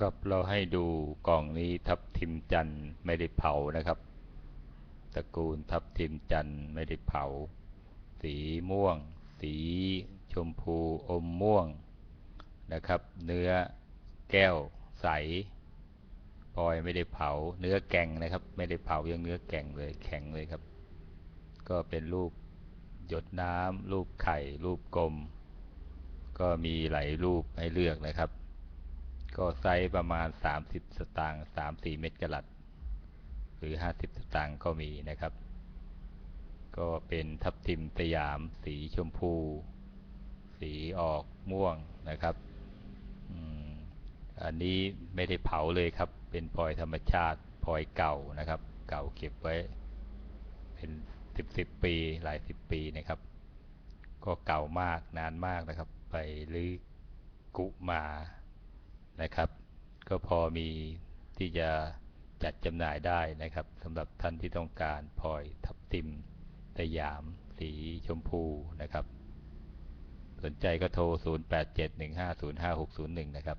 ครับเราให้ดูกล่องนี้ทับทิมจันทร์ไม่ได้เผานะครับ ตระกูลทับทิมจันทร์ไม่ได้เผา สีม่วง สีชมพูอมม่วงนะครับ เนื้อแก้วใสพลอยไม่ได้เผา เนื้อแก่งนะครับ ไม่ได้เผายังเนื้อแก่งเลยแข็งเลยครับ ก็เป็นรูปหยดน้ำรูปไข่ รูปกลม ก็มีหลายรูปให้เลือกนะครับ ก็ไซส์ประมาณ 30 สตางค์3-4 เม็ดกะลัด หรือ 50 สตางค์ก็มีนะครับ ก็เป็นทับทิมสยาม สีชมพู สีออกม่วงนะครับอันนี้ไม่ได้เผาเลยครับ เป็นพลอยธรรมชาติพลอยเก่านะครับ เก่าเก็บไว้ เป็นสิบสิบปีหลายสิบปีนะครับ ก็เก่ามากนานมากนะครับ ไปลื้อกุมา นะครับ ก็พอมีที่จะจัดจำหน่ายได้นะครับสำหรับท่านที่ต้องการพลอยทับทิมสยาม สีชมพูนะครับ สนใจก็โทร 0871505601 นะครับ